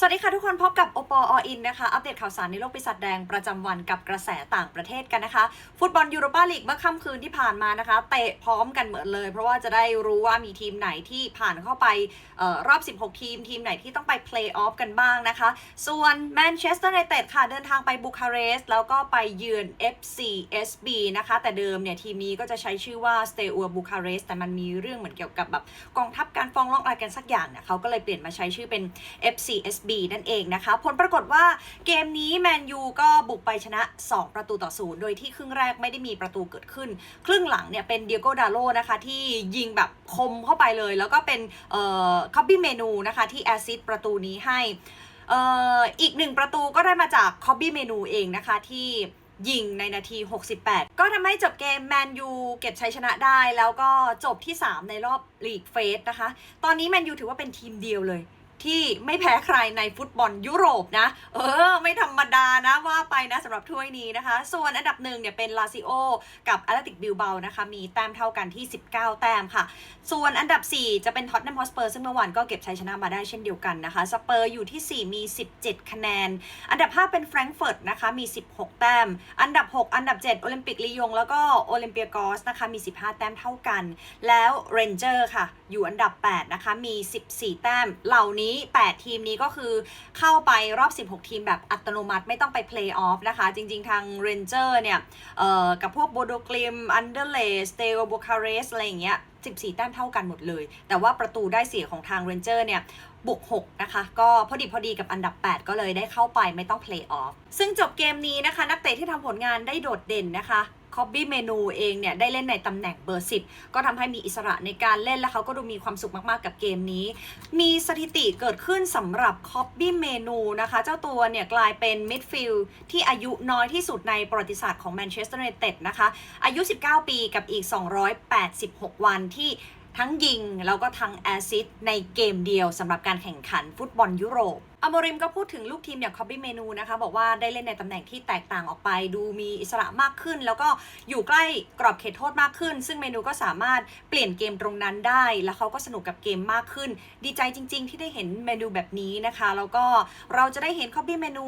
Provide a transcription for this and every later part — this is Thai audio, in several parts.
สวัสดีค่ะทุกคนพบกับโอปอออินนะคะ อัปเดตข่าวสารในโลกปีศาจแดงประจำวันกับกระแสต่างประเทศกันนะคะ ฟุตบอลยูโรปาลีกเมื่อค่ำคืนที่ผ่านมานะคะ เตะพร้อมกันเหมือนเลย เพราะว่าจะได้รู้ว่ามีทีมไหนที่ผ่านเข้าไปออรอบ 16 ทีม ทีมไหนที่ต้องไปเพลย์ออฟกันบ้างนะคะ ส่วนแมนเชสเตอร์ i นเต็ดค่ะ เดินทางไปบูคาเรสต์แล้วก็ไปเยือน FCSB นะคะ แต่เดิมเนี่ยทีมนี้ก็จะใช้ชื่อว่า s t e a u r Bucharest แต่มันมีเรื่องเหมือนเกี่ยวกับแบบกองทัพการฟ้องร้องอะไรกันสักอย่างเนี่ยเขาก็เลยเปลี่ยนมาใช้ชื่อเป็น FCSB นั่นเองนะคะ ผลปรากฏว่าเกมนี้แมนยูก็บุกไปชนะ 2 ประตูต่อศูนย์โดยที่ครึ่งแรกไม่ได้มีประตูเกิดขึ้น ครึ่งหลังเนี่ยเป็นเดียโกดาโลนะคะ ที่ยิงแบบคมเข้าไปเลย แล้วก็เป็นเอ่อคอบบี้เมนูนะคะ ที่แอซิดประตูนี้ให้เอ่ออีกหนึ่งประตูก็ได้มาจากคอบบี้เมนูเองนะคะที่ยิงในนาที 68 ก็ทำให้จบเกมแมนยูเก็บชัยชนะได้ แล้วก็จบที่ 3 ในรอบลีกเฟสนะคะ ตอนนี้แมนยูถือว่าเป็นทีมเดียวเลย ที่ไม่แพ้ใครในฟุตบอลยุโรปนะ เออ ไม่ธรรมดานะว่าไปนะสำหรับถ้วยนี้นะคะ ส่วนอันดับหนึ่งเนี่ยเป็นลาซิโอกับแอตเลติกบิลเบานะคะ มีแต้มเท่ากันที่ 19 แต้มค่ะ ส่วนอันดับ 4 จะเป็นท็อตแนมฮอสเปอร์ซึ่งเมื่อวานก็เก็บชัยชนะมาได้เช่นเดียวกันนะคะสเปอร์อยู่ที่ 4 มี 17 คะแนน อันดับ 5 เป็นแฟรงก์เฟิร์ตนะคะมี 16 แต้ม อันดับ 6 อันดับ 7 โอลิมปิกลียง แล้วก็โอลิมเปียกอสนะคะมี 15 แต้มเท่ากัน แล้วเรนเจอร์ค่ะ อยู่อันดับ 8 นะคะมี 14 แต้มเหล่านี้8 ทีมนี้ก็คือเข้าไปรอบ 16 ทีมแบบอัตโนมัติไม่ต้องไปเพลย์ออฟนะคะ จริง ๆ ทางเรนเจอร์เนี่ยกับพวกโบโดกลิมอันเดอร์เลสเตโอโบคาเรสอะไรอย่างเงี้ย14 แต้มเท่ากันหมดเลย แต่ว่าประตูได้เสียของทางเรนเจอร์เนี่ยบุก6นะคะ ก็พอดีพอดีกับอันดับ 8 ก็เลยได้เข้าไปไม่ต้องเพลย์ออฟ ซึ่งจบเกมนี้นะคะ นักเตะที่ทำผลงานได้โดดเด่นนะคะ คอบบี้เมนูเองเนี่ยได้เล่นในตำแหน่งเบอร์ 10 ก็ทำให้มีอิสระในการเล่นและเขาก็ดูมีความสุขมากๆกับเกมนี้ มีสถิติเกิดขึ้นสำหรับคอบบี้เมนูนะคะ เจ้าตัวเนี่ยกลายเป็นมิดฟิลด์ที่อายุน้อยที่สุดในประวัติศาสตร์ของแมนเชสเตอร์ i นเต็ดนะคะ อายุ 19 ปีกับอีก 286 วันที่ทั้งยิงแล้วก็ทั้งแอซิดในเกมเดียวสำหรับการแข่งขันฟุตบอลยุโรป อโมริมก็พูดถึงลูกทีมอย่างคอบบี้เมนูนะคะ บอกว่าได้เล่นในตำแหน่งที่แตกต่างออกไป ดูมีอิสระมากขึ้น แล้วก็อยู่ใกล้กรอบเขตโทษมากขึ้น ซึ่งเมนูก็สามารถเปลี่ยนเกมตรงนั้นได้ แล้วเขาก็สนุกกับเกมมากขึ้น ดีใจจริง ๆ ที่ได้เห็นเมนูแบบนี้นะคะ แล้วก็เราจะได้เห็นคอบบี้เมนู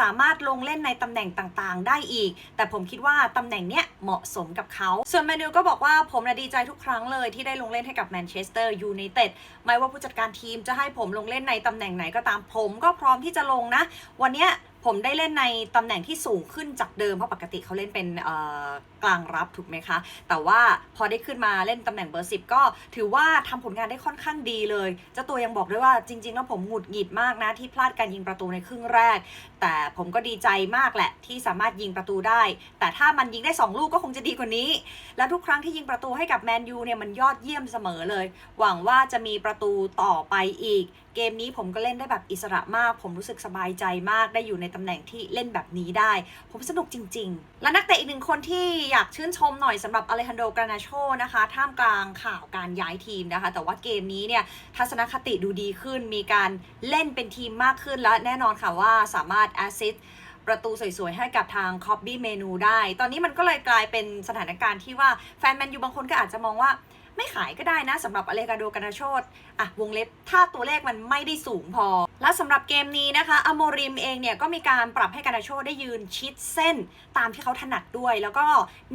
สามารถลงเล่นในตำแหน่งต่างๆ ได้อีก แต่ผมคิดว่าตำแหน่งเนี้ยเหมาะสมกับเขา ส่วนเมนูก็บอกว่าผมนะดีใจทุกครั้งเลยที่ได้ลงเล่นให้กับแมนเชสเตอร์ยูไนเต็ดไม่ว่าผู้จัดการทีมจะให้ผมลงเล่นในตำแหน่งไหนก็ตามผมมก็พร้อมที่จะลงนะ วันเนี้ย ผมได้เล่นในตำแหน่งที่สูงขึ้นจากเดิม เพราะปกติเขาเล่นเป็นกลางรับถูกไหมคะ แต่ว่าพอได้ขึ้นมาเล่นตำแหน่งเบอร์10ก็ถือว่าทำผลงานได้ค่อนข้างดีเลยเจ้าตัวยังบอกด้วยว่าจริง ๆ แล้วผมหงุดหงิดมากนะที่พลาดการยิงประตูในครึ่งแรก แต่ผมก็ดีใจมากแหละที่สามารถยิงประตูได้ แต่ถ้ามันยิงได้ 2 ลูกก็คงจะดีกว่านี้ และทุกครั้งที่ยิงประตูให้กับแมนยูเนี่ยมันยอดเยี่ยมเสมอเลย หวังว่าจะมีประตูต่อไปอีก เกมนี้ผมก็เล่นได้แบบอิสระมาก ผมรู้สึกสบายใจมากได้อยู่ในตำแหน่งที่เล่นแบบนี้ได้ ผมสนุกจริง ๆ และนักเตะอีกหนึ่งคนที่อยากชื่นชมหน่อยสำหรับอเลฮันโดกรานาโชนะคะ ท่ามกลางข่าวการย้ายทีมนะคะ แต่ว่าเกมนี้เนี่ยทัศนคติดูดีขึ้น มีการเล่นเป็นทีมมากขึ้นและแน่นอนค่ะว่าสามารถแอสซิสประตูสวยๆ ให้กับทางคอบบี้เมนูได้ ตอนนี้มันก็เลยกลายเป็นสถานการณ์ที่ว่าแฟนแมนยูบางคนก็อาจจะมองว่า ไม่ขายก็ได้นะสำหรับอเลกาโดกานาโชตอะวงเล็บถ้าตัวเลขมันไม่ได้สูงพอ และสำหรับเกมนี้นะคะอโมริมเองเนี่ยก็มีการปรับให้กานาโชได้ยืนชิดเส้นตามที่เขาถนัดด้วย แล้วก็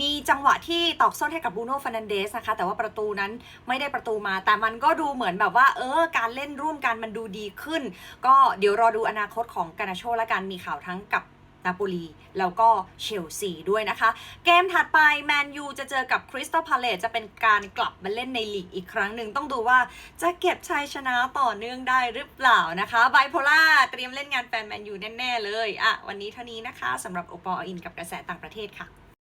มีจังหวะที่ตอกส้นให้กับบูโน่ฟานันเดสนะคะแต่ว่าประตูนั้นไม่ได้ประตูมา แต่มันก็ดูเหมือนแบบว่า เออ การเล่นร่วมกันมันดูดีขึ้น ก็เดี๋ยวรอดูอนาคตของกานาโชและกันมีข่าวทั้งกับ นาโปลีแล้วก็เชลซีด้วยนะคะ เกมถัดไปแมนยูจะเจอกับคริสตัลพาเลตจะเป็นการกลับมาเล่นในลีกอีกครั้งหนึ่งต้องดูว่าจะเก็บชัยชนะต่อเนื่องได้หรือเปล่านะคะไบโพล่าเตรียมเล่นงานแฟนแมนยูแน่ ๆ เลยอะวันนี้เท่านี้นะคะสำหรับโอปออินกับกระแสต่างประเทศค่ะ